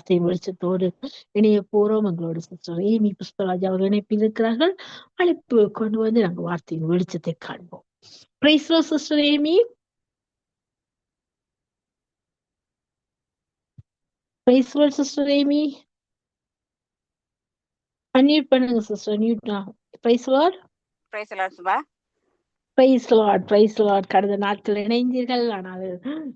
வார்த்தை வெளிச்சத்தோடு இணைய போறோம். எங்களோட சிஸ்டர் ஏமி புஷ்பராஜ் அவர்கள் இணைப்பிருக்கிறார்கள் அழைப்பு கொண்டு வந்து நாங்கள் வார்த்தையின் வெளிச்சத்தை காண்போம். பிரைஸ்ரோ sister Amy. Praise sister Amy. Unmute பண்ணுங்க sister mute praise lord praise Subha praise lord praise lord கடந்த நாட்கள் இணைந்தீர்கள். ஆனால்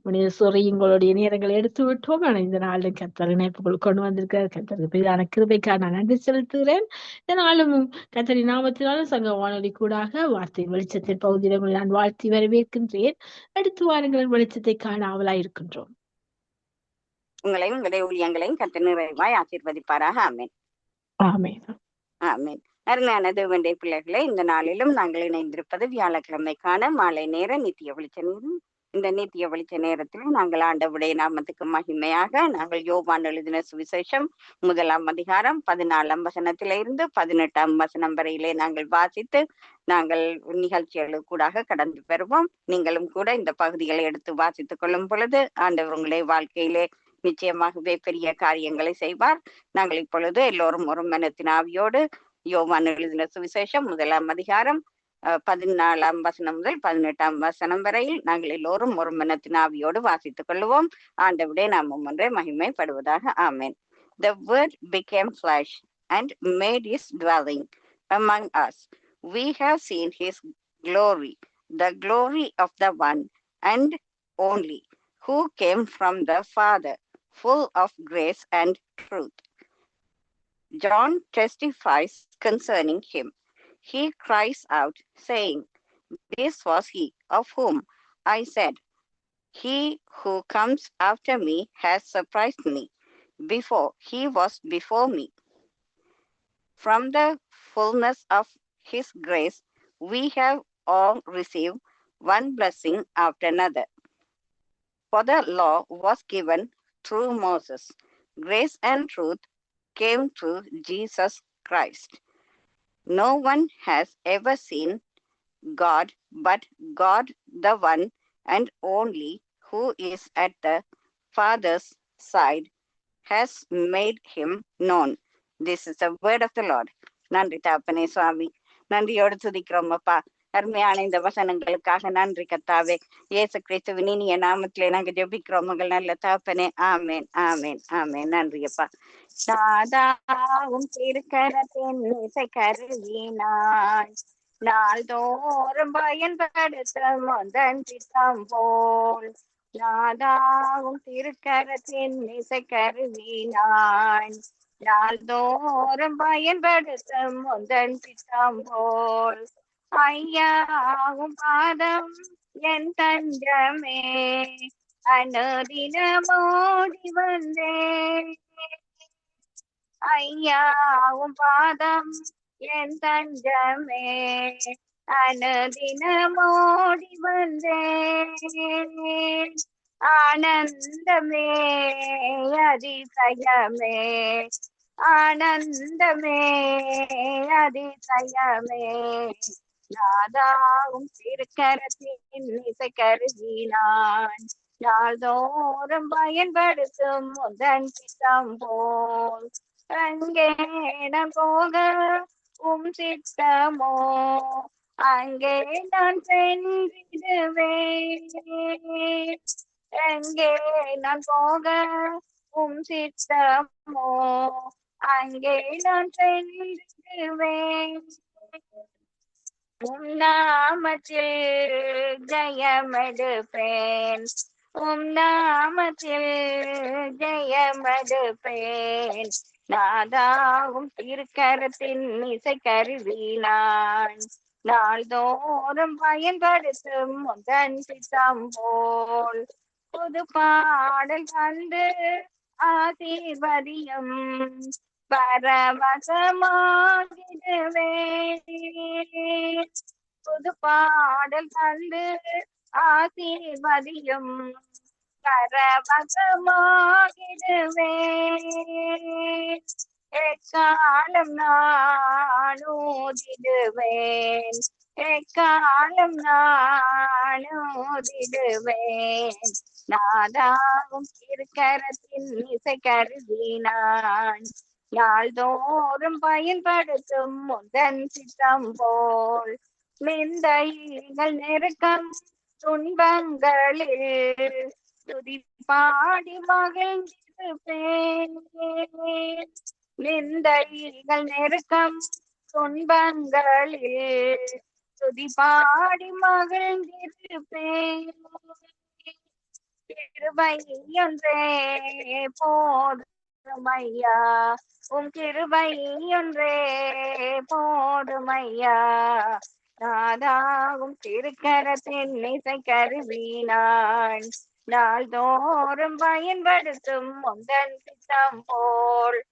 மனித சொறை உங்களுடைய நேரங்களை எடுத்து விட்டோம் ஆனால் இந்த நாளில் கத்தர் இணைப்புகள் கொண்டு வந்திருக்கிறார். கத்தருக்கு பெரிதான கிருபைக்காக நான் நன்றி செலுத்துகிறேன். இந்த நாளும் கத்தரி நாமத்தினாலும் சங்க வானொலி கூடாக வார்த்தை வெளிச்சத்தின் பகுதியில் உங்களை நான் வாழ்த்தி வரவேற்கின்றேன். அடுத்து வாருங்கள் வெளிச்சத்தை காண ஆவலாய் இருக்கின்றோம். உங்களையும் உங்களுடைய ஊழியங்களையும் கத்த நிறைவாய் ஆசீர்வதிப்பாராக. ஆமேன். ஆமென். ஆமேன். அருமையான தேவண்டை பிள்ளைகளே இந்த நாளிலும் நாங்கள் இணைந்திருப்பது வியாழக்கிழமைக்கான மாலை நேர நித்திய வெளிச்ச நேரம். இந்த நித்திய வெளிச்ச நேரத்தில் நாங்கள் ஆண்டவுடைய நாமத்துக்கு மகிமையாக நாங்கள் யோபான் எழுதின சுவிசேஷம் முதலாம் அதிகாரம் பதினாலாம் வசனத்திலிருந்து பதினெட்டாம் வசனம் வரையிலே நாங்கள் வாசித்து நாங்கள் நிகழ்ச்சிகளுக்கு கூட கடந்து பெறுவோம் நீங்களும் கூட இந்த பகுதிகளை எடுத்து வாசித்துக் கொள்ளும் பொழுது ஆண்டவர் உங்களுடைய வாழ்க்கையிலே நிச்சயமாகவே பெரிய காரியங்களை செய்வார். நாங்கள் இப்பொழுது எல்லோரும் ஒரு மனத்தின் ஆவியோடு யோவான் எழுதின சுவிசேஷம் முதலாம் அதிகாரம் அஹ், பதினாலாம் வசனம் முதல் பதினெட்டாம் வசனம் வரையில் நாங்கள் எல்லோரும் ஒரு மனத்தின் ஆவியோடு வாசித்துக் கொள்வோம் ஆண்டவுடைய நாமம் ஒன்றே மகிமைப்படுவதாக ஆமேன் The word became flesh and made his dwelling among us. We have seen his glory, the glory of the one and only, who came from the Father, full of grace and truth. John testifies concerning him. He cries out, saying, This was he of whom I said, He who comes after me has surprised me, before he was before me. From the fullness of his grace, we have all received one blessing after another. For the law was given through Moses, grace and truth came through Jesus Christ. No one has ever seen God but God, the one and only, who is at the Father's side, has made him known. This is the word of the Lord. நன்றி தாப்பனே சுவாமி நன்றியோடு துதிக்கிறோம் அப்பா அருமையான இந்த வசனங்களுக்காக நன்றி கத்தாவே. இயேசு கிறிஸ்துவின் இனிய நாமத்திலே நாங்க ஜெபிக்கிறோம். மகள் நல்ல தாப்பனே ஆமேன் ஆமேன் ஆமேன். நன்றி அப்பா. நாதாவும் திருக்கரத்தின் இசை கருவினாய் நாள்தோறும் பயன்படுத்த முதன் திட்டம் போல். நாதாவும் திருக்கரத்தின் இசை கருவினாய் நாள்தோறும் பயன்படுத்த முதன் திட்டம் போல். ஐயாவும் பாதம் என் தஞ்சமே அனுதினமோடி வந்தேன் ஐயாவும் பாதம் என் தஞ்சமே அனுதினமோடி வந்தேன் ஆனந்தமே அதிசயமே. ஆனந்தமே அதிசயமே. ராதாவும் திருக்கரத்தின் இசை கருதினான். நாள்தோறும் பயன்படுத்தும் முதன் சித்தம் போல். அங்கேடம் போக உம் சித்தமோ? அங்கே நான் சென்றிடுவேன். அங்கே நான் போக உம் சித்தமோ? அங்கே நான் சென்றிடுவேன். உம் நாமத்தில் ஜெயமெடுப்பேன். உம் நாமத்தில் ஜெயமெடுப்பேன். நாதாவும் திருக்கரத்தின் இசை கருவினான். நாள்தோறும் பயன்படுத்தும் முதன் சித்தம் போல். புது பாடல் தந்து ஆசீர்வதியும். பரவசமாகிடுவே புது பாடல் தந்து ஆசீர்வதியும் பரவசமாகிடுவே எக்காலம் நானூதிடுவேன் எக்காலம் நானூதிடுவேன் நாதாவும் திருக்கரத்தின் இசை கருதினான். நாள்தோறும் பயன்படுத்தும் முதன் சித்தம் போல் நிந்தைகள் நெருக்கம் துன்பங்களில் துதி பாடி மகிழ்ந்திருப்பேன் நிந்தைகள் நெருக்கம் துன்பங்களில் துதி பாடி மகிழ்ந்திருப்பேன் கிருபை ஒன்றே போதுமையா உன் கிருபை ஒன்றே போதுமையா நாதாகும் திருக்கரத்தின் இசை கருவினான் நாள்தோறும் பயன்படுத்தும் உந்தன் சித்தம் போல்.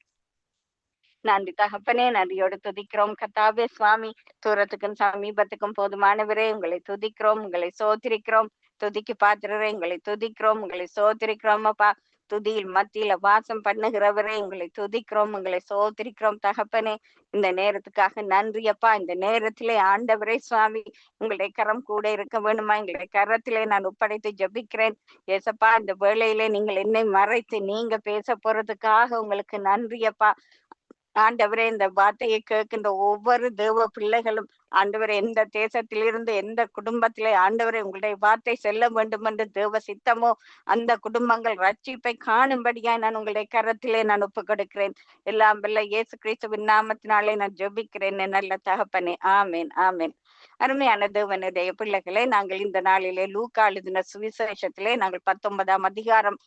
நன்றி தகப்பனே நன்றியோடு துதிக்கிறோம். கத்தாபே சுவாமி தூரத்துக்கும் சமீபத்துக்கும் போதுமானவரே உங்களை துதிக்கிறோம் உங்களை சோத்திரிக்கிறோம். துதிக்கு பாத்திரரே உங்களை துதிக்கிறோம் உங்களை சோத்திரிக்கிறோம் அப்பா. துதியில் மத்தியில வாசம் பண்ணுகிறவரே உங்களை துதிக்கிறோம் உங்களை சோதிக்கிறோம் தகப்பனே இந்த நேரத்துக்காக நன்றி அப்பா. இந்த நேரத்திலே ஆண்டவரே சுவாமி உங்களுடைய கரம் கூட இருக்க வேணுமா எங்களுடைய கரத்திலே நான் ஒப்படைத்து ஜபிக்கிறேன். ஏசப்பா இந்த வேளையிலே நீங்கள் என்னை மறைத்து நீங்க பேச போறதுக்காக உங்களுக்கு நன்றி அப்பா. ஆண்டவரே இந்த வார்த்தையை கேட்கின்ற ஒவ்வொரு தேவ பிள்ளைகளும் ஆண்டவரே எந்த தேசத்திலிருந்து எந்த குடும்பத்திலே ஆண்டவரே உங்களுடைய வார்த்தை செல்ல வேண்டும் என்று தேவ சித்தமோ அந்த குடும்பங்கள் ரட்சிப்பை காணும்படியா நான் உங்களுடைய கரத்திலே நான் ஒப்பு கொடுக்கிறேன் எல்லாம் வல்ல இயேசு கிறிஸ்துவின் நாமத்தினாலே நான் ஜெபிக்கிறேன் நல்ல தகப்பனே. ஆமேன் ஆமேன். அருமையான தேவனுடைய பிள்ளைகளை நாங்கள் இந்த நாளிலே லூக்கா எழுதின சுவிசேஷத்திலே நாங்கள் பத்தொன்பதாம் அதிகாரம்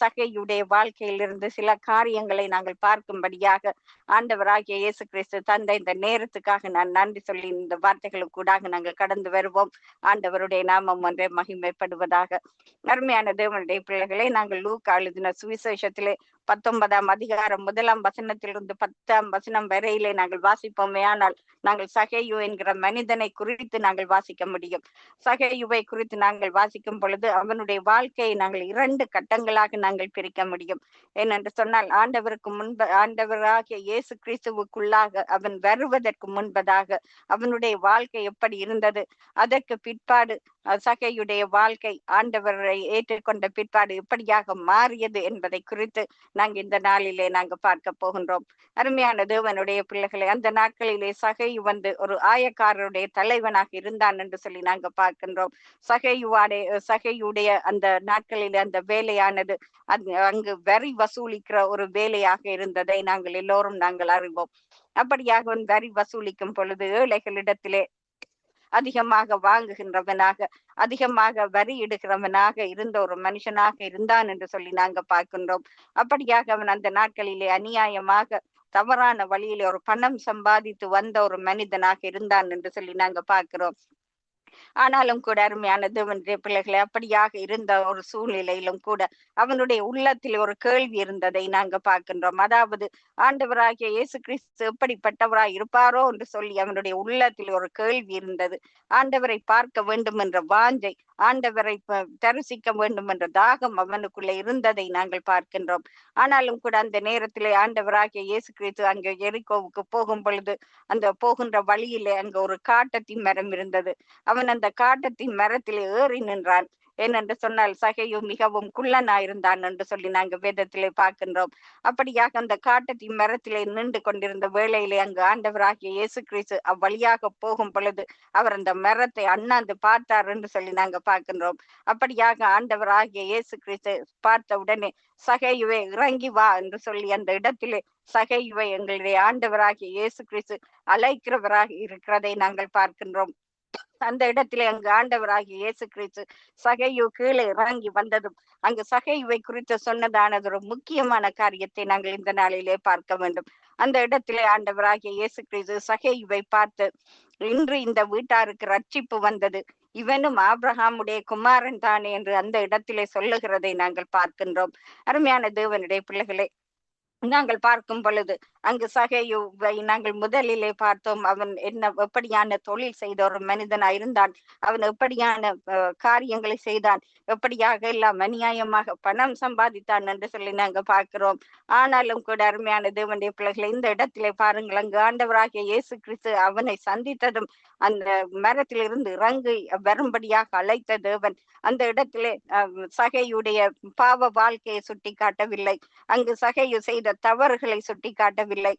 சகையுடைய வாழ்க்கையிலிருந்து சில காரியங்களை நாங்கள் பார்க்கும்படியாக ஆண்டவராகிய இயேசு கிறிஸ்து தந்த இந்த நேரத்துக்காக நான் நன்றி சொல்லி இந்த வார்த்தைகளுக்கூடாக நாங்கள் கடந்து வருவோம். ஆண்டவருடைய நாமம் ஒன்றே மகிமைப்படுவதாக. அருமையான தேவனுடைய பிள்ளைகளை நாங்கள் லூக்கா எழுதின சுவிசேஷத்திலே பத்தொன்பதாம் அதிகாரம் முதலாம் வசனத்திலிருந்து பத்தாம் வசனம் வரையிலே நாங்கள் வாசிப்போமே. ஆனால் நாங்கள் சகையு என்கிற மனிதனை குறித்து நாங்கள் வாசிக்க முடியும். சகையுவை குறித்து நாங்கள் வாசிக்கும் பொழுது அவனுடைய வாழ்க்கையை நாங்கள் இரண்டு கட்டங்களாக நாங்கள் பிரிக்க முடியும். ஏனென்று சொன்னால் ஆண்டவருக்கு முன்பு ஆண்டவராகிய இயேசு கிறிஸ்துவுக்குள்ளாக அவன் வருவதற்கு முன்பதாக அவனுடைய வாழ்க்கை எப்படி இருந்தது? அதற்கு பிற்பாடு சகையுடைய வாழ்க்கை ஆண்டவரை ஏற்றுக்கொண்ட பிற்பாடு எப்படியாக மாறியது என்பதை குறித்து நாங்க இந்த நாளிலே நாங்க பார்க்க போகின்றோம். அருமையான தேவனுடைய பிள்ளைகளை அந்த நாட்களிலே சகை வந்து ஒரு ஆயக்காரருடைய தலைவனாக இருந்தான் என்று சொல்லி நாங்க பார்க்கின்றோம். சகையுடைய சகையுடைய அந்த நாட்களிலே அந்த வேலையானது அங்கு வரி வசூலிக்கிற ஒரு வேலையாக இருந்ததை நாங்கள் எல்லோரும் நாங்கள் அறிவோம். அப்படியாக வரி வசூலிக்கும் பொழுது ஏழைகளிடத்திலே அதிகமாக வாங்குகின்றவனாக அதிகமாக வரி இடுகிறவனாக இருந்த ஒரு மனுஷனாக இருந்தான் என்று சொல்லி நாங்க பார்க்கின்றோம். அப்படியாக அவன் அந்த நாட்களிலே அநியாயமாக தவறான வழியிலே ஒரு பணம் சம்பாதித்து வந்த ஒரு மனிதனாக இருந்தான் என்று சொல்லி நாங்க பார்க்கிறோம். ஆனாலும் கூட அருமையான தேவனுடைய பிள்ளைகளை அப்படியாக இருந்த ஒரு சூழ்நிலையிலும் கூட அவனுடைய உள்ளத்தில் ஒரு கேள்வி இருந்ததை நாங்க பார்க்கின்றோம். அதாவது ஆண்டவராகிய இயேசு கிறிஸ்து எப்படிப்பட்டவராய் இருப்பாரோ என்று சொல்லி அவனுடைய உள்ளத்தில் ஒரு கேள்வி இருந்தது. ஆண்டவரை பார்க்க வேண்டும் என்ற வாஞ்சை ஆண்டவரை தரிசிக்க வேண்டும் என்ற தாகம் அவனுக்குள்ள இருந்ததை நாங்கள் பார்க்கின்றோம். ஆனாலும் கூட அந்த நேரத்திலே ஆண்டவராகிய இயேசு கிறிஸ்து அங்கே எரிகோவுக்கு போகும் பொழுது அந்த போகின்ற வழியிலே அங்க ஒரு காட்டத்தின் மரம் இருந்தது. அவன் அவன் அந்த காட்டத்தின் மரத்தில் ஏறி நின்றான். ஏனென்று சொன்னால் சகையு மிகவும் குள்ளனாயிருந்தான் என்று சொல்லி நாங்கள் வேதத்திலே பார்க்கின்றோம். அப்படியாக அந்த காட்டத்தின் மரத்திலே நின்று கொண்டிருந்த வேளையிலே அங்கு ஆண்டவராகிய இயேசு கிறிஸ்து அவ்வழியாக போகும் பொழுது அவர் அந்த மரத்தை அண்ணாந்து பார்த்தார் என்று சொல்லி நாங்கள் பார்க்கின்றோம். அப்படியாக ஆண்டவராகிய இயேசு கிறிஸ்து பார்த்த உடனே சகையுவே இறங்கி வா என்று சொல்லி அந்த இடத்திலே சகையுவை எங்களுடைய ஆண்டவராகிய இயேசு கிறிஸ்து அழைக்கிறவராக இருக்கிறதை நாங்கள் பார்க்கின்றோம். அந்த இடத்திலே அங்கு ஆண்டவராகிய இயேசு கிறிஸ்து சகையு கீழே இறங்கி வந்ததும் அங்கு சகைவை குறித்து சொன்னதானது ஒரு முக்கியமான காரியத்தை நாங்கள் இந்த நாளிலே பார்க்க வேண்டும். அந்த இடத்திலே ஆண்டவராகிய இயேசு கிறிஸ்து சகைவை பார்த்து இன்று இந்த வீட்டாருக்கு ரட்சிப்பு வந்தது. இவனும் ஆப்ரஹாமுடைய குமாரன் தானே என்று அந்த இடத்திலே சொல்லுகிறதை நாங்கள் பார்க்கின்றோம். அருமையான தேவனுடைய பிள்ளைகளே நாங்கள் பார்க்கும் பொழுது அங்கு சகையுவை நாங்கள் முதலிலே பார்த்தோம். அவன் என்ன எப்படியான தொழில் செய்த ஒரு மனிதனா இருந்தான். அவன் எப்படியான காரியங்களை செய்தான். எப்படியாக எல்லாம் அநியாயமாக பணம் சம்பாதித்தான் என்று சொல்லி நாங்க பார்க்கிறோம். ஆனாலும் கூட அருமையான தேவனுடைய பிள்ளைகளை இந்த இடத்திலே பாருங்கள். அங்கு ஆண்டவராகிய இயேசு கிறிஸ்து அவனை சந்தித்ததும் அந்த மரத்திலிருந்து இறங்கி வரும்படியாக அழைத்த தேவன் அந்த இடத்திலே அஹ், சகையுடைய பாவ வாழ்க்கையை சுட்டி காட்டவில்லை அங்கு சகையு செய்த தவறுகளை சுட்டி காட்டவில்லை.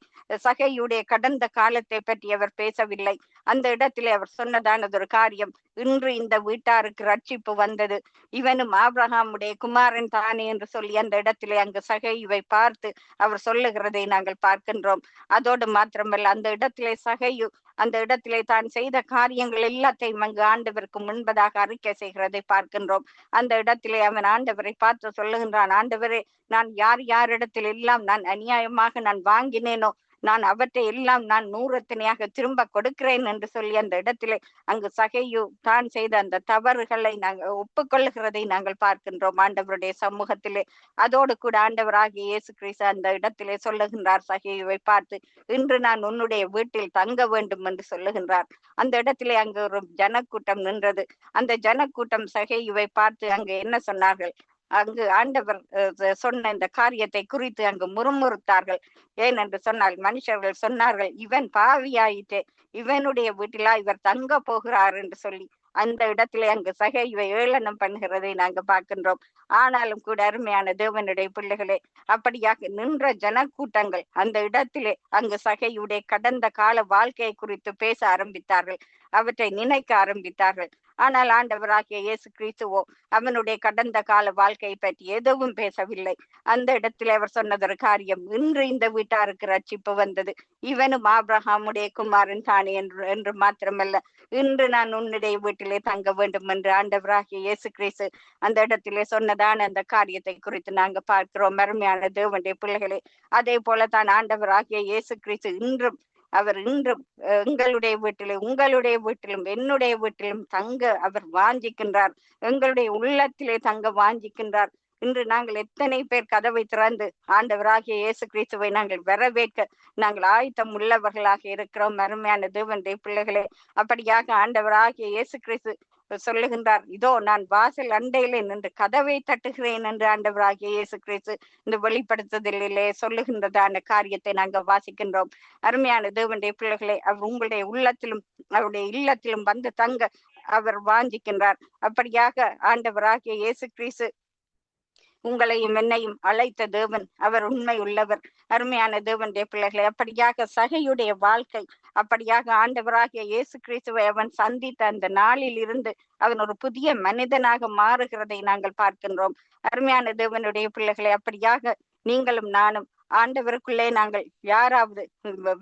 சகையுடைய கடந்த காலத்தை பற்றி அவர் பேசவில்லை. அந்த இடத்திலே அவர் சொன்னதானது ஒரு காரியம். இன்று இந்த வீட்டாருக்கு ரட்சிப்பு வந்தது. இவனும் ஆப்ரஹாமுடைய குமாரன் தானே என்று சொல்லி அந்த இடத்திலே அங்கு சகையுவை பார்த்து அவர் சொல்லுகிறதை நாங்கள் பார்க்கின்றோம். அதோடு மாத்திரமல்ல அந்த இடத்திலே சகையு அந்த இடத்திலே தான் செய்த காரியங்கள் எல்லாத்தையும் அங்கு ஆண்டவருக்கு முன்பதாக அறிக்கை செய்கிறதை பார்க்கின்றோம். அந்த இடத்திலே அவன் ஆண்டவரை பார்த்து சொல்லுகின்றான் ஆண்டவரே நான் யார் யாரிடத்தில் எல்லாம் நான் அநியாயமாக நான் வாங்கினேனோ நான் அவற்றை எல்லாம் நான் நூறத்தனையாக திரும்ப கொடுக்கிறேன் என்று சொல்லி அந்த இடத்திலே அங்கு சகையு தான் செய்த அந்த தவறுகளை நாங்கள் ஒப்புக்கொள்ளுகிறதை நாங்கள் பார்க்கின்றோம். ஆண்டவருடைய சமூகத்திலே அதோடு கூட ஆண்டவராகிய இயேசு கிறிஸ்து அந்த இடத்திலே சொல்லுகின்றார் சகையுவை பார்த்து இன்று நான் உன்னுடைய வீட்டில் தங்க வேண்டும் என்று சொல்லுகின்றார். அந்த இடத்திலே அங்கு ஒரு ஜனக்கூட்டம் நின்றது. அந்த ஜனக்கூட்டம் சகையுவை பார்த்து அங்கு என்ன சொன்னார்கள்? அங்கு ஆண்டவர் சொன்ன இந்த காரியத்தை குறித்து அங்கு முறுமுறுத்தார்கள். ஏன் என்று சொன்னால் மனுஷர்கள் சொன்னார்கள் இவன் பாவியாயிட்டே இவனுடைய வீட்டிலா இவர் தங்க போகிறார் என்று சொல்லி. அந்த இடத்திலே அங்கு சகைவை ஏளனம் பண்ணுகிறதை நாங்க பார்க்கின்றோம். ஆனாலும் கூட அருமையான தேவனுடைய பிள்ளைகளே அப்படியாக நின்ற ஜனக்கூட்டங்கள் அந்த இடத்திலே அங்கு சகையுடைய கடந்த கால வாழ்க்கையை குறித்து பேச ஆரம்பித்தார்கள். அவற்றை நினைக்க ஆரம்பித்தார்கள். ஆனால் ஆண்டவராகிய இயேசு கிறிஸ்துவோ அவனுடைய கடந்த கால வாழ்க்கையை பற்றி எதுவும் பேசவில்லை. அந்த இடத்திலே அவர் சொன்னதொரு காரியம் இன்று இந்த வீட்டாருக்கு ரட்சிப்பு வந்தது. இவனும் ஆப்ரஹாமுடைய குமாரன் தானே என்று என்று மாத்திரமல்ல இன்று நான் உன்னுடைய வீட்டிலே தங்க வேண்டும் என்று ஆண்டவராகிய இயேசு கிறிஸ்து அந்த இடத்திலே சொன்னதான அந்த காரியத்தை குறித்து நாங்க பார்க்கிறோம். அருமையான தேவனுடைய பிள்ளைகளே அதே போல தான் ஆண்டவராகிய இயேசு கிறிஸ்து இன்றும் அவர் இன்றும் எங்களுடைய வீட்டிலும் உங்களுடைய வீட்டிலும் என்னுடைய வீட்டிலும் தங்க அவர் வாஞ்சிக்கின்றார். எங்களுடைய உள்ளத்திலே தங்க வாஞ்சிக்கின்றார். இன்று நாங்கள் எத்தனை பேர் கதவை திறந்து ஆண்டவராகிய இயேசு கிறிஸ்துவை நாங்கள் வரவேற்க நாங்கள் ஆயத்தம் உள்ளவர்களாக இருக்கிறோம். அருமையான தேவனுடைய பிள்ளைகளே அப்படியாக ஆண்டவராகிய இயேசு கிறிஸ்து சொல்லுகின்றார் இதோ நான் வாசல் அண்டையிலே நின்று கதவை தட்டுகிறேன் என்று ஆண்டவராகிய இயேசு கிறிஸ்து இந்த வெளிப்படுத்துதலிலே சொல்லுகின்றதான காரியத்தை நாங்கள் வாசிக்கின்றோம். அருமையான தேவனுடைய பிள்ளைகளை அவர் உங்களுடைய உள்ளத்திலும் அவருடைய இல்லத்திலும் வந்து தங்க அவர் வாஞ்சிக்கின்றார். அப்படியாக ஆண்டவராகிய இயேசு கிறிஸ்து உங்களையும் என்னையும் அழைத்த தேவன் அவர் உண்மை உள்ளவர். அருமையான தேவனுடைய பிள்ளைகளை அப்படியாக சகையுடைய வாழ்க்கை அப்படியாக ஆண்டவராகிய இயேசு கிறிஸ்துவை அவன் சந்தித்த அந்த நாளில் இருந்து அவன் ஒரு புதிய மனிதனாக மாறுகிறதை நாங்கள் பார்க்கின்றோம். அருமையான தேவனுடைய பிள்ளைகளை அப்படியாக நீங்களும் நானும் ஆண்டவருக்குள்ளே நாங்கள் யாராவது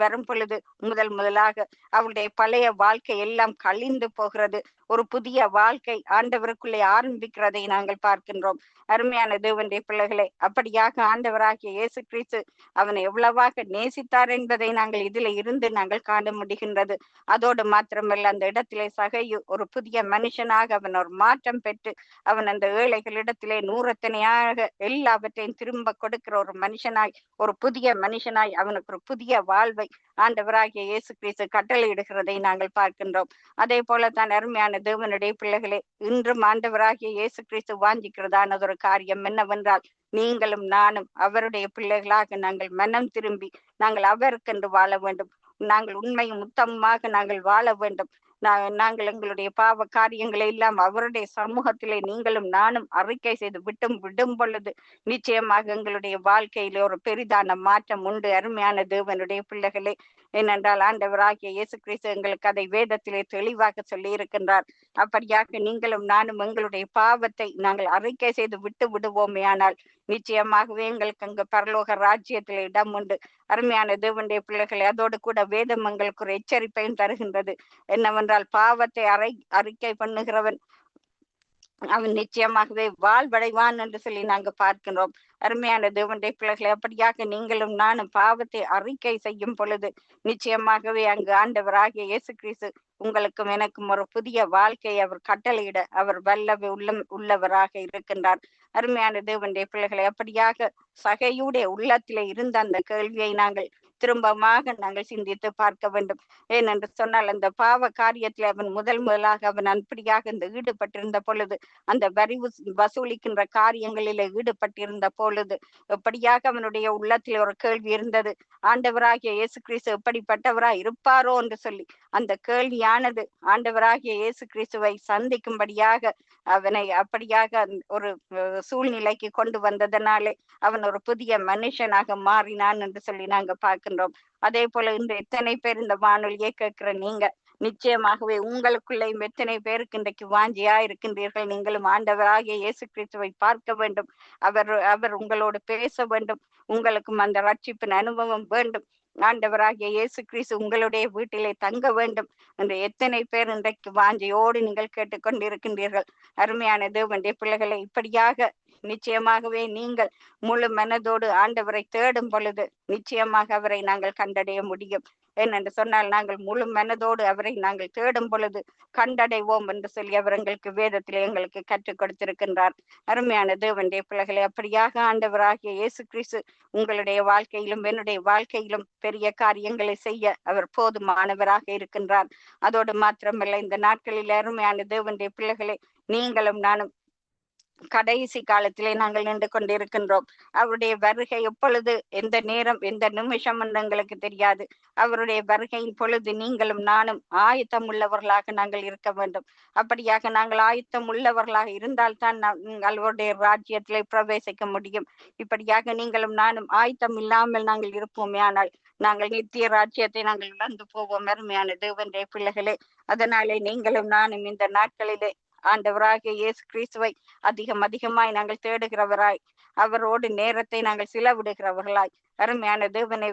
வரும் பொழுது முதல் முதலாக அவருடைய பழைய வாழ்க்கை எல்லாம் கழிந்து போகிறது. ஒரு புதிய வாழ்க்கை ஆண்டவருக்குள்ளே ஆரம்பிக்கிறதை நாங்கள் பார்க்கின்றோம். அருமையான தேவனுடைய பிள்ளைகளே அப்படியாக ஆண்டவராகிய இயேசு கிறிஸ்து அவனை எவ்வளவாக நேசித்தார் என்பதை நாங்கள் இதில் இருந்து நாங்கள் காண முடிகின்றது. அதோடு மாத்திரமல்ல அந்த இடத்திலே சகையு ஒரு புதிய மனுஷனாக அவன் ஒரு மாற்றம் பெற்று அவன் அந்த ஏழைகளிடத்திலே நூறத்தனையாக எல்லாவற்றையும் திரும்ப கொடுக்கிற ஒரு மனுஷனாய் ஒரு புதிய மனுஷனாய் அவனுக்கு ஒரு புதிய வாழ்வை ஆண்டவராகிய இயேசு கிறிஸ்து கட்டளையிடுகிறதை நாங்கள் பார்க்கின்றோம். அதே போல தான் அருமையான தேவனுடைய பிள்ளைகளே இன்றும் ஆண்டவராகிய இயேசு கிறிஸ்து வாஞ்சிக்கிறதானது ஒரு காரியம் என்னவென்றால் நீங்களும் நானும் அவருடைய பிள்ளைகளாக நாங்கள் மனம் திரும்பி நாங்கள் அவருக்கென்று வாழ வேண்டும். நாங்கள் உண்மையும் உத்தமமாக நாங்கள் வாழ வேண்டும். நாங்கள் எங்களுடைய பாவ காரியங்களை எல்லாம் அவருடைய சமூகத்திலே நீங்களும் நானும் அறிக்கை செய்து விட்டும் விடும் பொழுது நிச்சயமாக எங்களுடைய வாழ்க்கையிலே ஒரு பெரிதான மாற்றம் உண்டு. அருமையான தேவனுடைய பிள்ளைகளை ஏனென்றால் ஆண்டவராகிய இயேசு கிறிஸ்து எங்களுக்கு அதை வேதத்திலே தெளிவாக சொல்லி இருக்கின்றார் அப்படியாக நீங்களும் நானும் எங்களுடைய பாவத்தை நாங்கள் அறிக்கை செய்து விட்டு விடுவோமே ஆனால் நிச்சயமாகவே எங்களுக்கு அங்கு பரலோக ராஜ்யத்தில் இடம் உண்டு. அருமையான தேவனுடைய பிள்ளைகளை அதோடு கூட வேதம் எங்களுக்கு ஒரு எச்சரிப்பையும் தருகின்றது. என்னவென்றால் பாவத்தை அறை அறிக்கை பண்ணுகிறவன் அவன் நிச்சயமாகவே வாழ்வடைவான் என்று சொல்லி நாங்க பார்க்கின்றோம். அருமையான தேவனுடைய பிள்ளைகளை அப்படியாக நீங்களும் நானும் பாவத்தை அறிக்கை செய்யும் பொழுது நிச்சயமாகவே அங்கு ஆண்டவராகிய இயேசு கிறிஸ்து உங்களுக்கும் எனக்கும் ஒரு புதிய வாழ்க்கையை அவர் கட்டளையிட அவர் வல்லவை உள்ளம் உள்ளவராக இருக்கின்றார். அருமையான தேவனுடைய பிள்ளைகளை அப்படியாக சகையுடைய உள்ளத்திலே இருந்த அந்த கேள்வியை நாங்கள் திரும்பமாக நாங்கள் சிந்தித்து பார்க்க வேண்டும். ஏனென்று சொன்னால் அந்த பாவ காரியத்தில் அவன் முதல் முதலாக அவன் அப்படியாக இந்த ஈடுபட்டிருந்த பொழுது அந்த வரி வசூலிக்கின்ற காரியங்களில் ஈடுபட்டிருந்த பொழுது எப்படியாக அவனுடைய உள்ளத்தில் ஒரு கேள்வி இருந்தது. ஆண்டவராகிய இயேசு கிறிஸ்து எப்படிப்பட்டவராய் இருப்பாரோ என்று சொல்லி அந்த கேள்வியானது ஆண்டவராகிய இயேசு கிறிஸ்துவை சந்திக்கும்படியாக அவனை அப்படியாக ஒரு சூழ்நிலைக்கு கொண்டு வந்ததனாலே அவன் ஒரு புதிய மனுஷனாக மாறினான் என்று சொல்லி நாங்க பார்க்கின்றோம் அதே போல இன்று எத்தனை பேர் இந்த வானொலியை கேட்கிற நீங்க? நிச்சயமாகவே உங்களுக்குள்ளேயும் எத்தனை பேருக்கு இன்றைக்கு வாஞ்சியா இருக்கின்றீர்கள்? நீங்களும் ஆண்டவராகிய இயேசு கிறிஸ்துவை பார்க்க வேண்டும். அவர் அவர் உங்களோடு பேச வேண்டும். உங்களுக்கும் அந்த ரட்சிப்பின் அனுபவம் வேண்டும். ஆண்டவராகிய இயேசு கிறிஸ்து உங்களுடைய வீட்டிலே தங்க வேண்டும். என்று எத்தனை பேர் இன்றைக்கு வாஞ்சையோடு நீங்கள் கேட்டுக்கொண்டிருக்கின்றீர்கள்? அருமையான தேவனுடைய பிள்ளைகளை இப்படியாக நிச்சயமாகவே நீங்கள் முழு மனதோடு ஆண்டவரை தேடும் பொழுது நிச்சயமாக அவரை நாங்கள் கண்டடைய முடியும். ஏனென்று சொன்னால் நாங்கள் முழு மனதோடு அவரை நாங்கள் தேடும் பொழுது கண்டடைவோம் என்று சொல்லி அவர் எங்களுக்கு வேதத்தில் எங்களுக்கு கற்றுக் கொடுத்திருக்கின்றார். அருமையான தேவனுடைய பிள்ளைகளை அப்படியாக ஆண்டவராகிய இயேசு கிறிஸ்து உங்களுடைய வாழ்க்கையிலும் என்னுடைய வாழ்க்கையிலும் பெரிய காரியங்களை செய்ய அவர் போதுமானவராக இருக்கின்றார். அதோடு மாத்திரமல்ல இந்த நாட்களில் அருமையான தேவனுடைய பிள்ளைகளை நீங்களும் நானும் கடைசி காலத்திலே நாங்கள் நின்று கொண்டிருக்கின்றோம். அவருடைய வருகை எப்பொழுது? எந்த நேரம்? எந்த நிமிஷம் என்று எங்களுக்கு தெரியாது. அவருடைய வருகையின் பொழுது நீங்களும் நானும் ஆயத்தம் உள்ளவர்களாக நாங்கள் இருக்க வேண்டும். அப்படியாக நாங்கள் ஆயத்தம் உள்ளவர்களாக இருந்தால்தான் அவருடைய ராஜ்யத்திலே பிரவேசிக்க முடியும். இப்படியாக நீங்களும் நானும் ஆயத்தம் இல்லாமல் நாங்கள் இருப்போமே ஆனால் நாங்கள் நித்திய ராஜ்யத்தை நாங்கள் இழந்து போவோம். அருமையான தேவனுடைய பிள்ளைகளே அதனாலே நீங்களும் நானும் இந்த நாட்களிலே ஆண்டவராகிய இயேசு கிறிஸ்துவை அதிகம் அதிகமாய் நாங்கள் தேடுகிறவராய். அவரோடு நேரத்தை நாங்கள் சிலவிடுகிறவர்களாய். அருமையான தேவனை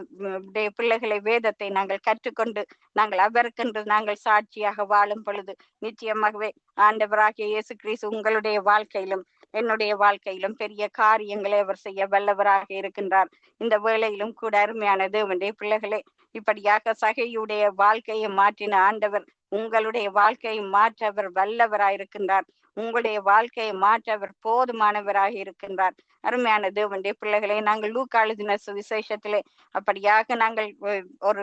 பிள்ளைகளை வேதத்தை நாங்கள் கற்றுக்கொண்டு நாங்கள் அவருக்கென்று நாங்கள் சாட்சியாக வாழும் பொழுது நிச்சயமாகவே ஆண்டவராகிய இயேசு கிறிஸ்து உங்களுடைய வாழ்க்கையிலும் என்னுடைய வாழ்க்கையிலும் பெரிய காரியங்களை அவர் செய்ய வல்லவராக இருக்கின்றார். இந்த வேளையிலும் கூட அருமையான தேவனுடைய பிள்ளைகளே இப்படியாக சகையுடைய வாழ்க்கையை மாற்றின ஆண்டவர் உங்களுடைய வாழ்க்கையை மாற்ற அவர் வல்லவராயிருக்கின்றார் உங்களுடைய வாழ்க்கையை மாற்ற அவர் போதுமானவராக இருக்கின்றார். அருமையான தேவனுடைய பிள்ளைகளை நாங்கள் லூக்காளுதின சுவிசேஷத்திலே அப்படியாக நாங்கள் ஒரு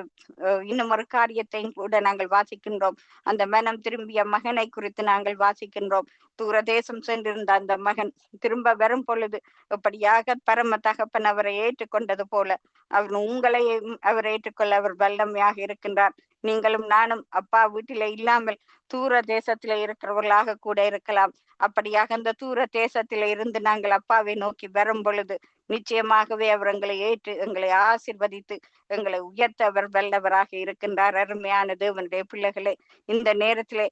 இன்னும் ஒரு காரியத்தையும் கூட நாங்கள் வாசிக்கின்றோம். அந்த மனம் திரும்பிய மகனை குறித்து நாங்கள் வாசிக்கின்றோம். தூரதேசம் சென்றிருந்த அந்த மகன் திரும்ப வரும் பொழுது எப்படியாக பரம தகப்பன் அவரை ஏற்றுக்கொண்டது போல அவர் உங்களை அவர் ஏற்றுக்கொள்ள அவர் வல்லமையாக இருக்கின்றார். நீங்களும் நானும் அப்பா வீட்டில இல்லாமல் தூர தேசத்தில இருக்கிறவர்களாக கூட இருக்கலாம். அப்படியாக அந்த தூர தேசத்தில இருந்து நாங்கள் அப்பாவை நோக்கி வரும் பொழுது நிச்சயமாகவே அவர் எங்களை ஏற்று எங்களை ஆசிர்வதித்து எங்களை உயர்த்த அவர் வல்லவராக இருக்கின்றார் அருமையான தேவனுடைய பிள்ளைகளே. இந்த நேரத்திலே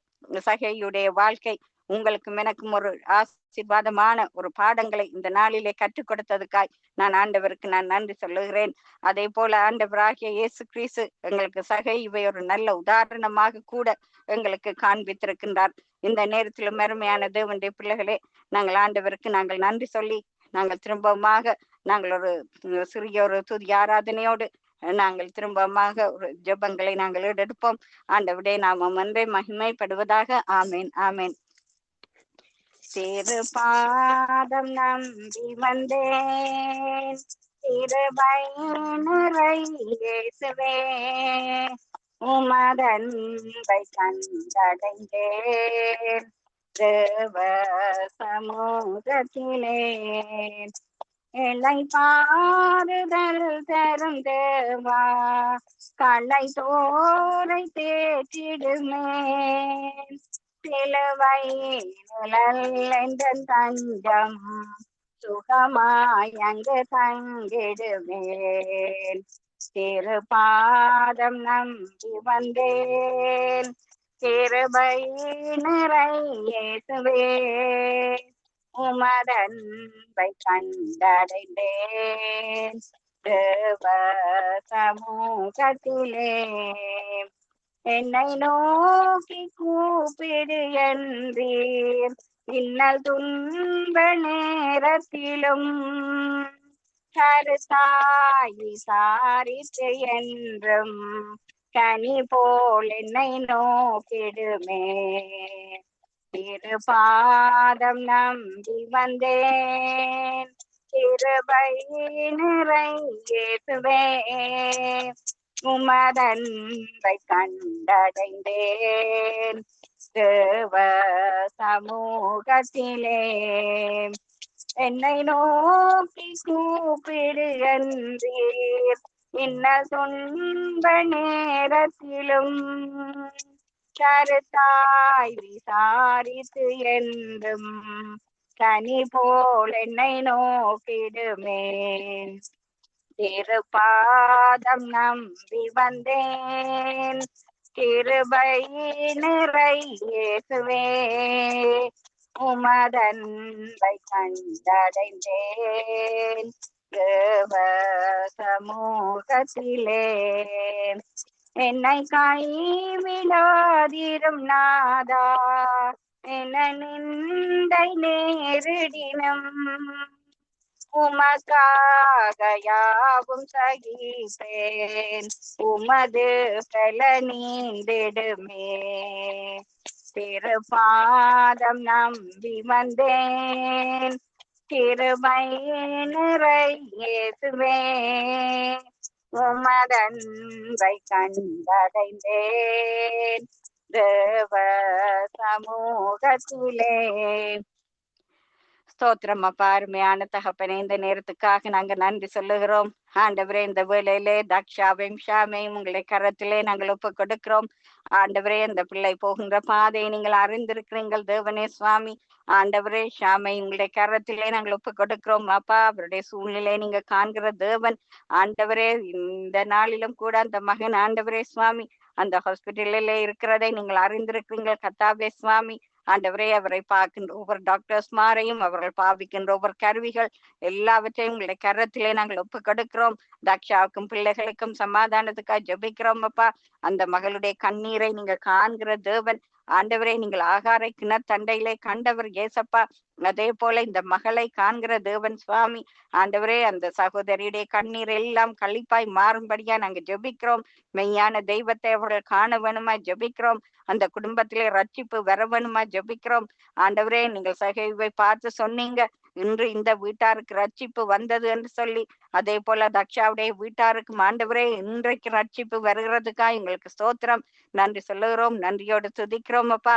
சகையுடைய வாழ்க்கை உங்களுக்கும் எனக்கும் ஒரு ஆசீர்வாதமான ஒரு பாடங்களை இந்த நாளிலே கற்றுக் கொடுத்ததுக்காய் நான் ஆண்டவருக்கு நான் நன்றி சொல்லுகிறேன். அதே போல ஆண்டவராகிய இயேசு கிறிசு எங்களுக்கு சகை இவை ஒரு நல்ல உதாரணமாக கூட எங்களுக்கு காண்பித்திருக்கின்றார். இந்த நேரத்திலும் அருமையான தேவனுடைய பிள்ளைகளே நாங்கள் ஆண்டவருக்கு நாங்கள் நன்றி சொல்லி நாங்கள் திரும்பமாக நாங்கள் ஒரு சிறிய ஒரு துதி ஆராதனையோடு நாங்கள் திரும்பமாக ஒரு ஜெபங்களை நாங்கள் எடுப்போம் ஆண்டவிடே நாமம் ஒன்றே மகிமைப்படுவதாக. ஆமேன் ஆமேன். திரு பாதம் நம்பி வந்தேன். திருபை நிறையேசுவே உமதன்பை கண்டடைந்தேன். தேவ சமூகத்திலே இலை பாறுதல் தரும் தேவா கலை தோரை தேற்றிடுமே. சிலுவை நிழல் தஞ்சம் சுகமாயங்கு தங்கிடுவேன். திருபாதம் நம்பி வந்தேன். கிருபை நிறையேசுவே உமரன்பை கண்டடைந்தேன். தேவ சமூகத்திலே என்னை நோக்கி கூப்பிடு என்றீர் இன்னல் துன்ப நேரத்திலும் கருத்தாயி சாரித்து என்றும் கனி போல் என்னை நோக்கிடுமே. திரு பாதம் நம்பி வந்தேன். கிருபை நிறைவேற்றுவேன். உமதன்பை கண்டடைந்தேன். சமூகத்திலே என்னை நோக்கி கூப்பிடு என்றீர் இன்ன துன்ப நேரத்திலும் கருத்தாய் விசாரித்து என்றும் கனி போல் என்னை நோக்கிடுமே திருப்பாதம் நம்பி வந்தேன். கிருபை நிறையேசுவே உமதன்பை கண்டடைந்தேன். தேவ சமூகத்திலே என்னை கைவிடாதிரும் நாதா என நிந்தை நேரிடினும். உமக்காக யாவும் சகிப்பேன் உமது பல நீண்டிடுமே திருப்பாதம் நம்பி வந்தேன். கிருபை நிறையேசுவே உமதன்பை கண்டடைந்தேன். தேவ சமூகத்திலே ஸ்தோத்திரம் அப்பா அருமையான தகப்பனே இந்த நேரத்துக்காக நாங்க நன்றி சொல்லுகிறோம். ஆண்டவரே இந்த வேலையிலே தக்ஷாவையும் ஷாமையும் உங்களை கரத்திலே நாங்கள் ஒப்பு கொடுக்கிறோம் ஆண்டவரே இந்த பிள்ளை போகின்ற பாதையை நீங்கள் அறிந்திருக்கிறீங்கள் தேவனே சுவாமி. ஆண்டவரே ஷாமை உங்களுடைய கரத்திலே நாங்கள் ஒப்பு கொடுக்கிறோம் அப்பா. அவருடைய சூழ்நிலை நீங்க காண்கிற தேவன். ஆண்டவரே இந்த நாளிலும் கூட அந்த மகன் ஆண்டவரே சுவாமி அந்த ஹாஸ்பிட்டலிலே இருக்கிறதை நீங்கள் அறிந்திருக்கிறீங்கள் கத்தாபே சுவாமி. ஆண்டவரே அவரை பார்க்கின்ற ஒவ்வொரு டாக்டர்ஸ்மாரையும் அவர்கள் பாவிக்கின்ற ஒவ்வொரு கருவிகள் எல்லாவற்றையும் உங்களுடைய கரத்திலே நாங்கள் ஒப்பு கொடுக்கிறோம் தக்ஷாவுக்கும் பிள்ளைகளுக்கும் சமாதானத்துக்காக ஜெபிக்கிறோம் அப்பா. அந்த மகளுடைய கண்ணீரை நீங்க காண்கிற தேவன் ஆண்டவரே நீங்கள் ஆகாரை கிணத்தண்டையிலே கண்டவர் ஏசப்பா. அதே போல இந்த மகளை காண்கிற தேவன் சுவாமி. ஆண்டவரே அந்த சகோதரியுடைய கண்ணீர் எல்லாம் கழிப்பாய் மாறும்படியா நாங்க ஜெபிக்கிறோம். மெய்யான தெய்வத்தை அவர்கள் காண வேணுமா ஜெபிக்கிறோம். அந்த குடும்பத்திலே ரட்சிப்பு வர வேணுமா ஜெபிக்கிறோம். ஆண்டவரே நீங்கள் சகைவை பார்த்து சொன்னீங்க. இன்று இந்த வீட்டாருக்கு ரட்சிப்பு வந்தது என்று சொல்லி அதே போல தக்ஷாவுடைய வீட்டாருக்கு மாண்டவரே இன்றைக்கு ரட்சிப்பு வருகிறதுக்கா? எங்களுக்கு ஸ்தோத்திரம். நன்றி சொல்லுகிறோம் நன்றியோடு துதிக்கிறோம் அப்பா.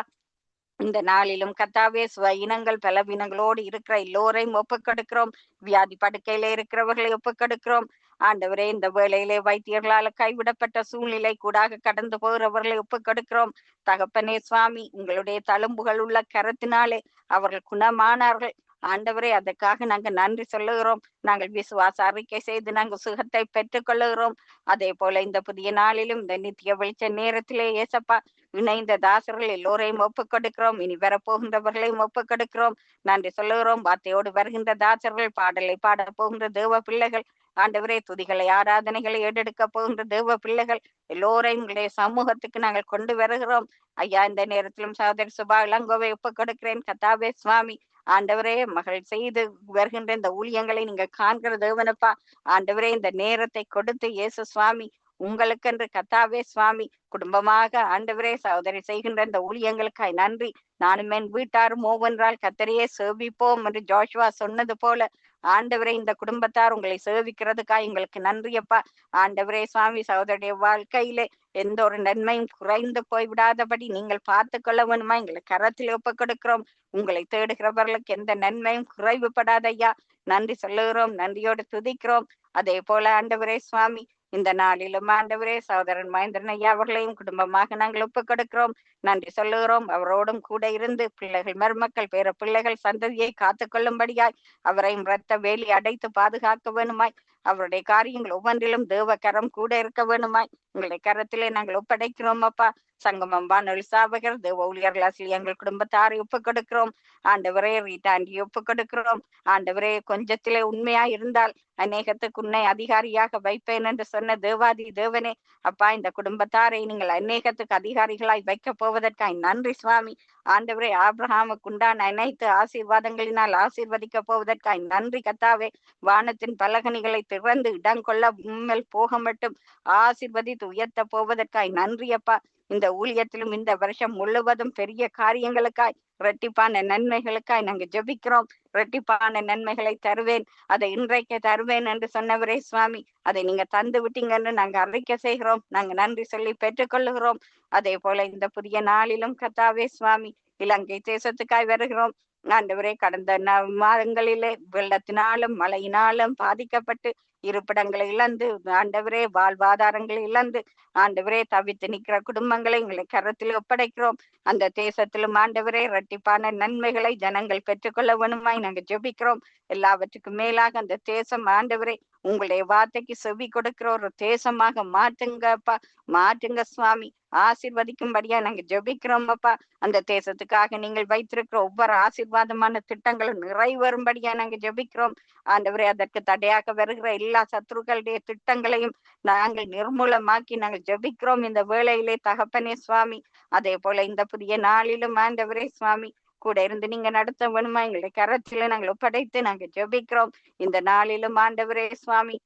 இந்த நாளிலும் கத்தாவே சுவ இனங்கள் பலவீனங்களோடு இருக்கிற எல்லோரையும் ஒப்புக்கொடுக்கிறோம். வியாதி படுக்கையில இருக்கிறவர்களை ஒப்புக்கொடுக்கிறோம். ஆண்டவரே இந்த வேளையிலே வைத்தியர்களால கைவிடப்பட்ட சூழ்நிலை கூடாக கடந்து போகிறவர்களை ஒப்புக்கொடுக்கிறோம். தகப்பனே சுவாமி உங்களுடைய தழும்புகள் உள்ள கரத்தினாலே அவர்கள் குணமானார்கள். ஆண்டவரே அதற்காக நாங்க நன்றி சொல்லுகிறோம். நாங்கள் விசுவாச அறிக்கை செய்து நாங்கள் சுகத்தை பெற்றுக் கொள்ளுகிறோம் அதே போல இந்த புதிய நாளிலும் இந்த நித்திய வெளிச்ச நேரத்திலே ஏசப்பா இணைந்த தாசர்கள் எல்லோரையும் ஒப்பு கொடுக்கிறோம் இனி வரப்போகின்றவர்களையும் ஒப்பு கொடுக்கிறோம் நன்றி சொல்லுகிறோம். வார்த்தையோடு வருகின்ற தாசர்கள் பாடலை பாட போகின்ற தேவ பிள்ளைகள் ஆண்டவரே துதிகளை ஆராதனைகளை ஏடெடுக்க போகின்ற தேவ பிள்ளைகள் எல்லோரையும் உங்களுடைய சமூகத்துக்கு நாங்கள் கொண்டு வருகிறோம். ஐயா இந்த நேரத்திலும் சகோதரி சுபா இளங்கோவை ஒப்பு கொடுக்கிறேன் கத்தாவே சுவாமி ஆண்டவரே மகள் செய்து வருகின்ற இந்த ஊழியங்களை நீங்க காண்கிற தேவனப்பா. ஆண்டவரே இந்த நேரத்தை கொடுத்து இயேசு சுவாமி உங்களுக்கென்று கத்தாவே சுவாமி குடும்பமாக ஆண்டவரே சகோதரி செய்கின்ற இந்த ஊழியங்களுக்காய் நன்றி. நானும் என் வீட்டாரும் மூவென்றால் கத்தரையே சேவிப்போம் என்று ஜோஷுவா சொன்னது போல ஆண்டவரே இந்த குடும்பத்தார் உங்களை சேவிக்கிறதுக்காக எங்களுக்கு நன்றியப்பா. ஆண்டவரே சுவாமி சகோதரிய வாழ்க்கையிலே எந்த ஒரு நன்மையும் குறைந்து போய் விடாதபடி நீங்கள் பார்த்து கொள்ள வேணுமா எங்களை கரத்தில் ஒப்பு கொடுக்கிறோம். உங்களை தேடுகிறவர்களுக்கு எந்த நன்மையும் குறைவுபடாத ஐயா நன்றி சொல்லுகிறோம் நன்றியோடு துதிக்கிறோம். அதே போல ஆண்டவரே சுவாமி இந்த நாளிலும் ஆண்டவரே சகோதரன் மகேந்திரன் ஐயா அவர்களையும் குடும்பமாக நாங்கள் ஒப்பு கொடுக்கிறோம். நன்றி சொல்லுகிறோம். அவரோடும் கூட இருந்து பிள்ளைகள் மருமக்கள் பேர பிள்ளைகள் சந்ததியை காத்து கொள்ளும்படியாய் அவரையும் இரத்த வேலி அடைத்து பாதுகாக்க வேணுமாய் அவருடைய காரியங்கள் ஒவ்வொன்றிலும் தேவ கரம் கூட இருக்க வேணுமாய். உங்களுடைய கரத்திலே நாங்கள் ஒப்படைக்கிறோம் அப்பா. சங்கமம் வானொலி சாபகர் தேவ ஊழியர்களாசில் எங்கள் குடும்பத்தாரை ஒப்புக் கொடுக்கிறோம் ஆண்டவரே ரீட்டாண்டி ஒப்புக் கொடுக்கிறோம் ஆண்டவரே கொஞ்சத்திலே உண்மையா இருந்தால் அநேகத்துக்கு உன்னை அதிகாரியாக வைப்பேன் என்று சொன்ன தேவாதி தேவனே. அப்பா இந்த குடும்பத்தாரை நீங்கள் அநேகத்துக்கு அதிகாரிகளாய் வைக்க போவதற்காய் நன்றி சுவாமி. ஆண்டவரே ஆப்ரஹாமுக்கு உண்டான அனைத்து ஆசீர்வாதங்களினால் ஆசீர்வதிக்க போவதற்காய் நன்றி கத்தாவே. வானத்தின் பலகணிகளை திறந்து இடம் கொள்ள உண்மையில் போக மட்டும் ஆசீர்வதித்து உயர்த்த போவதற்காய் நன்றி அப்பா. இந்த ஊழியத்திலும் இந்த வருஷம் முழுவதும் பெரிய காரியங்களுக்காய் இரட்டிப்பான நன்மைகளுக்காய் நாங்க ஜபிக்கிறோம். இரட்டிப்பான நன்மைகளை தருவேன். அதை இன்றைக்கு தருவேன் என்று சொன்னவரே சுவாமி. அதை நீங்க தந்து விட்டீங்கன்னு நாங்க அறிக்கை செய்கிறோம். நாங்க நன்றி சொல்லி பெற்றுக்கொள்ளுகிறோம். அதே போல இந்த புதிய நாளிலும் கத்தாவே சுவாமி இலங்கை தேசத்துக்காய் வருகிறோம். ஆண்டவரே கடந்த ந- மாதங்களிலே வெள்ளத்தினாலும் மழையினாலும் பாதிக்கப்பட்டு இருப்பிடங்களை இழந்து ஆண்டவரே வாழ்வாதாரங்களை இழந்து ஆண்டவரே தவித்து நிற்கிற குடும்பங்களை எங்களை கரத்தில் ஒப்படைக்கிறோம். அந்த தேசத்திலும் ஆண்டவரே இரட்டிப்பான நன்மைகளை ஜனங்கள் பெற்றுக்கொள்ள வேணுமாய் நாங்க ஜெபிக்கிறோம். எல்லாவற்றுக்கும் மேலாக அந்த தேசம் ஆண்டவரே உங்களுடைய வார்த்தைக்கு செவி கொடுக்கிற ஒரு தேசமாக மாற்றுங்கப்பா. மாற்றுங்க சுவாமி. ஆசிர்வதிக்கும்படியா நாங்க ஜெபிக்கிறோம் அப்பா அந்த தேசத்துக்காக நீங்கள் வைத்திருக்கிற ஒவ்வொரு ஆசிர்வாதமான திட்டங்களும் நிறைவேறும்படியா நாங்க ஜெபிக்கிறோம். ஆண்டவரே அதற்கு தடையாக வருகிற எல்லா சத்ருக்களுடைய திட்டங்களையும் நாங்கள் நிர்மூலமாக்கி நாங்கள் ஜெபிக்கிறோம். இந்த வேளையிலே தகப்பனே சுவாமி. அதே போல இந்த புதிய நாளிலும் ஆண்டவரே சுவாமி கூட இருந்து நீங்க நடத்த வேணுமா எங்களுடைய கரத்தில நாங்கள் ஒப்படைத்து நாங்க ஜெபிக்கிறோம். இந்த நாளிலும் ஆண்டவரே சுவாமி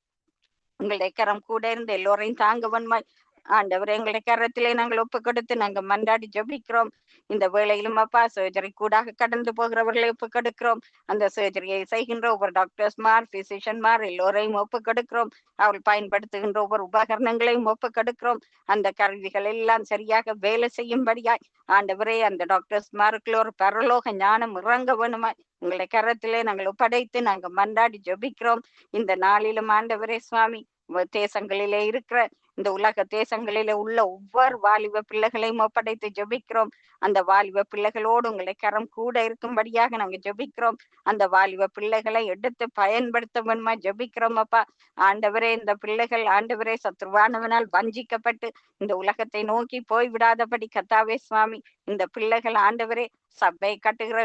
உங்களுடைய கரம் கூட இருந்து எல்லோரையும் தாங்க வேணுமாய் ஆண்டவர் எங்களுடைய கரத்திலே நாங்கள் ஒப்பு கொடுத்து நாங்க மன்றாடி ஜபிக்கிறோம். இந்த வேளையிலும் அப்பா சர்ஜரி கூடாக கடந்து போகிறவர்களை ஒப்பு கொடுக்கிறோம் அந்த சர்ஜரியை செய்கின்ற ஒவ்வொரு டாக்டர்ஸ்மார் பிசிஷியன்மார் எல்லோரையும் ஒப்பு கொடுக்கிறோம் அவர்கள் பயன்படுத்துகின்ற ஒவ்வொரு உபகரணங்களையும் ஒப்பு கொடுக்கிறோம் அந்த கருவிகள் எல்லாம் சரியாக வேலை செய்யும்படியாய் ஆண்டவரே அந்த டாக்டர்ஸ்மாருக்குள்ள ஒரு பரலோக ஞானம் இறங்க வேணுமாய். உங்களுடைய கரத்திலே நாங்கள் ஒப்படைத்து நாங்க மன்றாடி ஜபிக்கிறோம். இந்த நாளிலும் ஆண்டவரே சுவாமி தேசங்களிலே இருக்கிற இந்த உலக தேசங்களிலே உள்ள ஒவ்வொரு வாலிப பிள்ளைகளையும் ஒப்படைத்து ஜெபிக்கிறோம். அந்த வாலிப பிள்ளைகளோடு உங்களை கரம் கூட இருக்கும்படியாக நாங்க ஜெபிக்கிறோம். அந்த வாலிப பிள்ளைகளை எடுத்து பயன்படுத்த வேணுமா ஜெபிக்கிறோம் அப்பா. ஆண்டவரே இந்த பிள்ளைகள் ஆண்டவரே சத்ருவானவனால் வஞ்சிக்கப்பட்டு இந்த உலகத்தை நோக்கி போய் விடாதபடி கத்தாவே சுவாமி. இந்த பிள்ளைகள் ஆண்டவரே சபை கட்டுகிற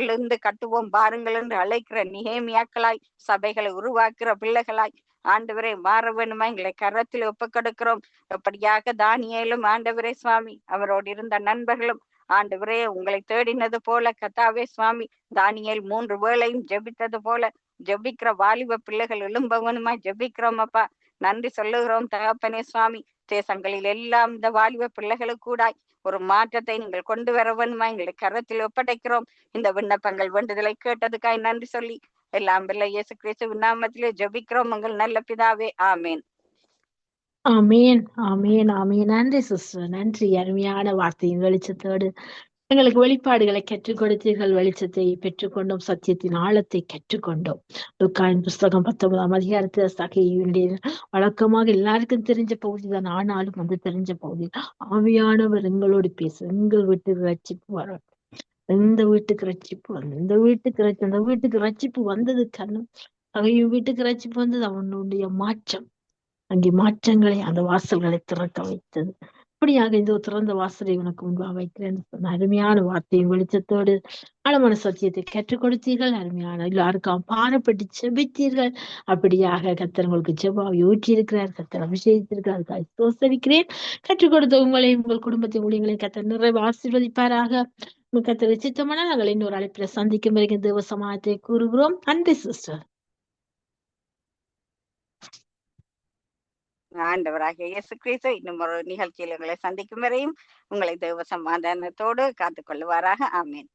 எழுந்து கட்டுவோம் பாருங்கள் என்று அழைக்கிற நிகேமியாக்களாய் சபைகளை உருவாக்குற பிள்ளைகளாய் ஆண்டவரே மாற வேணுமா? எங்களை கரத்தில் ஒப்புக்கொடுக்கிறோம் எப்படியாக தானியலும் ஆண்டவரே சுவாமி அவரோடு இருந்த நண்பர்களும் ஆண்டவரே உங்களை தேடினது போல கத்தாவே சுவாமி தானியல் மூன்று வேளையும் ஜெபித்தது போல ஜெபிக்கிற வாலிப பிள்ளைகள் எழும்பவனுமா ஜெபிக்கிறோம் அப்பா. நன்றி சொல்லுகிறோம் தகப்பனே சுவாமி. தேசங்களில் எல்லாம் இந்த வாலிப பிள்ளைகளுக்கு கூடாய். ஒரு மாற்றத்தை நீங்கள் கொண்டு வர வேணுமா? எங்களை கரத்தில் ஒப்படைக்கிறோம். இந்த விண்ணப்பங்கள் வேண்டுதலை கேட்டதுக்காய் நன்றி சொல்லி எல்லாம் பிள்ளை இயேசு கிறிஸ்து நாமத்திலே ஜபிக்கிறோம் உங்கள் நல்ல பிதாவே ஆமேன் ஆமேன் ஆமேன் ஆமேன் நன்றி சிஸ்டர் நன்றி அருமையான வார்த்தையின் வெளிச்சத்தோடு எங்களுக்கு வெளிப்பாடுகளை கற்றுக் கொடுத்தீர்கள் வெளிச்சத்தை பெற்றுக்கொண்டோம் சத்தியத்தின் ஆழத்தை கற்றுக்கொண்டோம். லுக்காயின் புஸ்தகம் பத்தொன்பதாம் அதிகாரத்தில் சகையுடைய வழக்கமாக எல்லாருக்கும் தெரிஞ்ச பகுதி தான். ஆனாலும் வந்து தெரிஞ்ச பகுதி. ஆவியானவர் எங்களோடு பேசு எங்கள் வீட்டு ரட்சிப்பு வரும். இந்த வீட்டுக்கு ரட்சிப்பு அந்த இந்த வீட்டுக்கு ரட்சி அந்த வீட்டுக்கு ரட்சிப்பு வந்தது கண்ணம் அவையும் வீட்டுக்கு ரட்சிப்பு வந்தது அவனுடைய மாற்றம். அங்கே மாற்றங்களை அந்த வாசல்களை திறக்க வைத்தது. அப்படியாக இந்த திறந்த வாசலை உனக்கு முன்பாக வைக்கிறேன் சொன்ன அருமையான வார்த்தையின் வெளிச்சத்தோடு ஆழமான சத்தியத்தை கற்றுக் கொடுத்தீர்கள். அருமையான எல்லாருக்கும் பாரப்பட்டு செபித்தீர்கள். அப்படியாக கத்தர் உங்களுக்கு ஜெபாவை ஊற்றி இருக்கிறார் கத்தர் அபிஷேகித்திருக்கிறார். அதுக்காக சோசரிக்கிறேன் கற்றுக் கொடுத்த உங்களை உங்கள் குடும்பத்தின் ஊழியங்களை கத்தர் நிறைவு ஆசீர்வதிப்பாராக. உங்கள் சித்தமான நாங்கள் இன்னொரு அழைப்பில் சந்திக்கும் வரைக்கும் தேவ சமாதத்தை கூறுகிறோம் அன்பு சிஸ்டர் ஆண்டவராகிய இயேசு கிறிஸ்து இன்னும் ஒரு நிகழ்ச்சியில் உங்களை சந்திக்கும் வரையும் உங்களை தேவ சமாதானத்தோடு காத்துக்கொள்வாராக ஆமேன்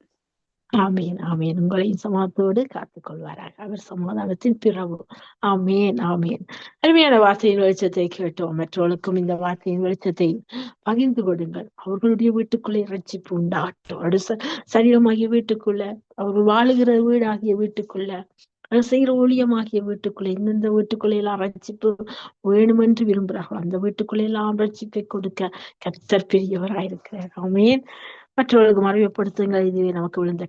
ஆமீன் ஆமீன். உங்களையும் சமாதத்தோடு காத்துக் கொள்வாராக. அவர் சமாதானத்தின் பிறவு. ஆமீன் ஆமீன். அருமையான வார்த்தையின் வெளிச்சத்தை கேட்டோம். மற்றவர்களுக்கும் இந்த வார்த்தையின் வெளிச்சத்தை பகிர்ந்து கொடுங்கள். அவர்களுடைய வீட்டுக்குள்ளே ரட்சிப்பு உண்டாகட்டும். அடு சரீரமாகிய வீட்டுக்குள்ள அவர்கள் வாழுகிற வீடாகிய வீட்டுக்குள்ள செய்கிற ஊழியமாகிய வீட்டுக்குள்ளே இந்தந்த வீட்டுக்குள்ளே எல்லாம் ரட்சிப்பு வேணுமென்று விரும்புகிறார்கள். அந்த வீட்டுக்குள்ளே எல்லாம் ரட்சிப்பை கொடுக்க கத்தர் பெரியவராயிருக்கிறார். ஆமேன். மற்றவர்களுக்கு மறைவுப்படுத்துங்கள் இதுவே நமக்கு விழுந்த